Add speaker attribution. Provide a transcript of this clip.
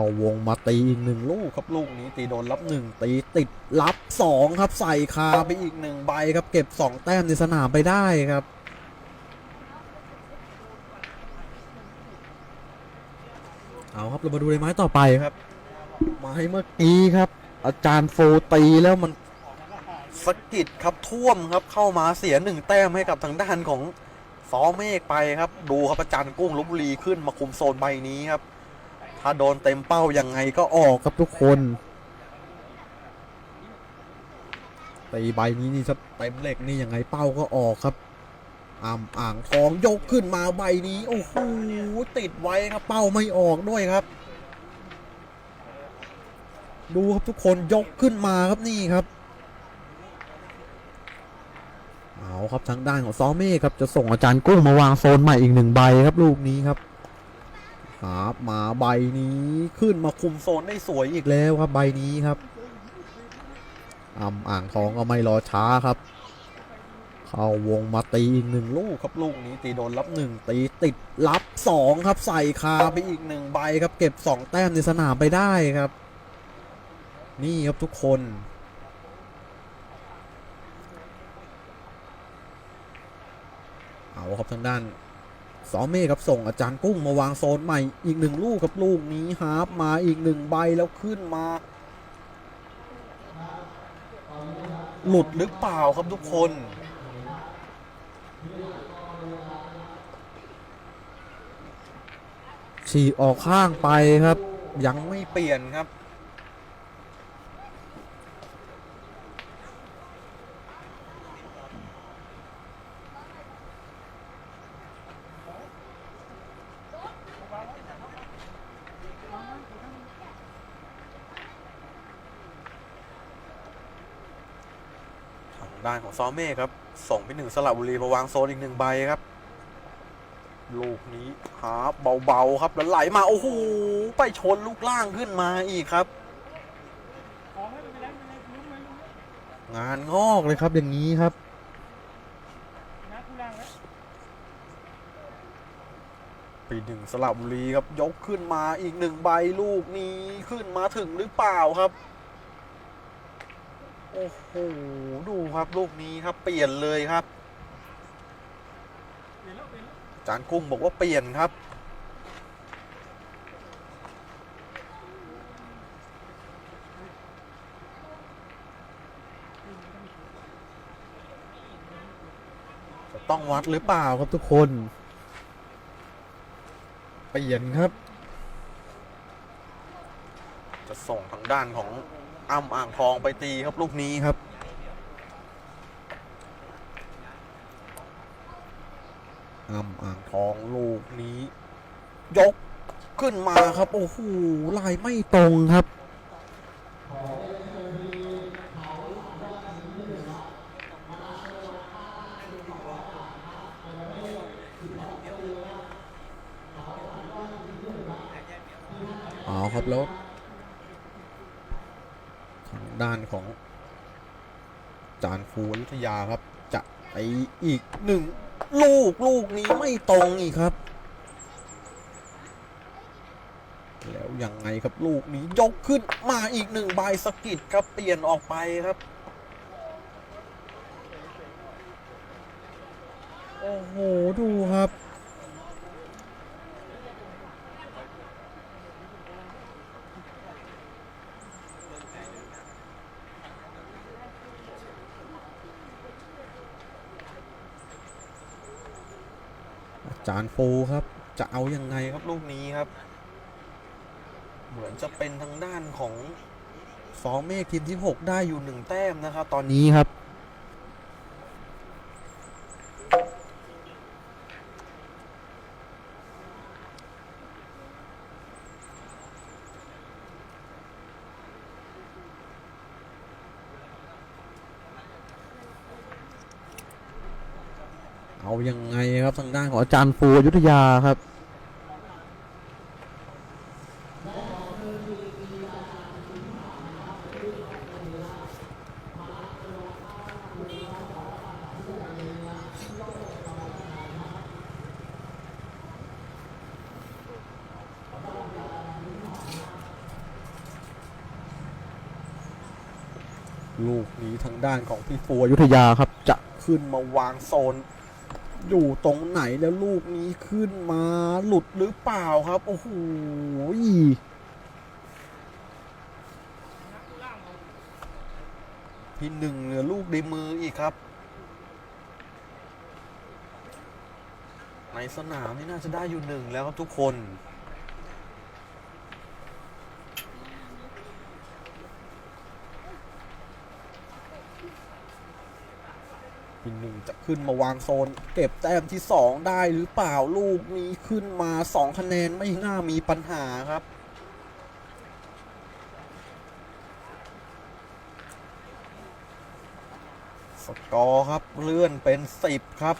Speaker 1: เอาวงมาตีอีกหนึ่งลูกครับลูกนี้ตีโดนรับหนึ่งตีติดรับสองครับใส่คาไปอีกหนึ่งใบครับเก็บสองแต้มในสนามไปได้ครับ เอาครับเรามาดูในไม้ต่อไปครับไม้เมื่อกี้ครับ อาจารย์โฟตีแล้วมันสะกิดครับท่วมครับเข้ามาเสียหนึ่งแต้มให้กับทางด้านของซอเมฆไปครับ ดูครับอาจารย์กุ้งลบบุรีขึ้นมาคุมโซนใบนี้ครับ ถ้าโดนเต็มเป้ายังไงก็ออกครับทุกคนตีใบนี้นี่ถ้าเต็มเหล็กนี่ยังไงเป้าก็ออกครับอ่ำอ่างทองยกขึ้นมาใบนี้โอ้โหติดไว้ครับเป้าไม่ออกด้วยครับ ดูครับทุกคนยกขึ้นมาครับนี่ครับเอาครับทางด้านของซอเม่ครับจะส่งอาจารย์กุ้งมาวางโซนใหม่อีกหนึ่งใบครับลูกนี้ครับ ครับมาใบนี้ขึ้นมาคุมโซนได้สวยอีกแล้วครับใบนี้ครับอ่ำอ่างทองก็ไม่รอช้าครับ เข้าวงมาตีอีกหนึ่งลูกครับลูกนี้ตีโดนรับหนึ่งตีติดรับสองครับใส่คาไปอีกหนึ่งใบครับ เก็บสองแต้มในสนามไปได้ครับ นี่ครับทุกคนเอาครับทางด้าน สอเมฆครับส่งอาจารย์กุ้งมาวางโซนใหม่อีกหนึ่งลูกครับลูกนี้ฮาร์ปมาอีกหนึ่งใบแล้วขึ้นมา หลุดหรือเปล่าครับทุกคน ฉีกออกข้างไปครับ ยังไม่เปลี่ยนครับ ด้านของซอเม่ครับส่งไปหนึ่งสลับบุรีมาวางโซนอีกหนึ่งใบครับ ลูกนี้หาเบาๆครับแล้วไหลมาโอ้โหไปชนลูกล่างขึ้นมาอีกครับ งานงอกเลยครับอย่างนี้ครับปีหนึ่งสลับบุรีครับยกขึ้นมาอีกหนึ่งใบลูกนี้ขึ้นมาถึงหรือเปล่าครับ โอ้โห ดูครับลูกนี้ครับ เปลี่ยนเลยครับอาจานกุ้งบอกว่าเปลี่ยนครับ จะต้องวัดหรือเปล่าครับทุกคน เปลี่ยนครับ จะส่งทางด้านของ อ้ำอ่างทองไปตีครับลูกนี้ครับ อ้ำอ่างทองลูกนี้ ยกขึ้นมาครับ โอ้โหลายไม่ตรงครับเอาครับแล้ว ด้านของ จานฟูอยุธยาครับ จะไปอีกหนึ่งลูกลูกนี้ไม่ตรงอีกครับ แล้วยังไงครับลูกนี้ยกขึ้นมาอีกหนึ่งใบสกิดครับเปลี่ยนออกไปครับ โอ้โห ดูครับ จานโฟครับ จะเอายังไงครับลูกนี้ครับ เหมือนจะเป็นทางด้านของฟอร์เมฆทีมที่ 6 ได้อยู่หนึ่งแต้มนะครับ ตอนนี้ครับ เอายังไงครับทางด้านของอาจารย์ฟูยุทธยาครับลูกนี้ทางด้านของพี่ฟูอยุทธยาครับ จะขึ้นมาวางโซน อยู่ตรงไหนแล้วลูกนี้ขึ้นมาหลุดหรือเปล่าครับ โอ้โหพี่หนึ่งเหลือลูกในมืออีกครับ ในสนามนี่น่าจะได้อยู่หนึ่งแล้วครับทุกคน วินหนึ่งจะขึ้นมาวางโซน เก็บแต้มที่สองได้หรือเปล่าลูกนี้ขึ้นมาสองคะแนนไม่น่ามีปัญหาครับสกอร์ครับเลื่อนเป็นสิบครับ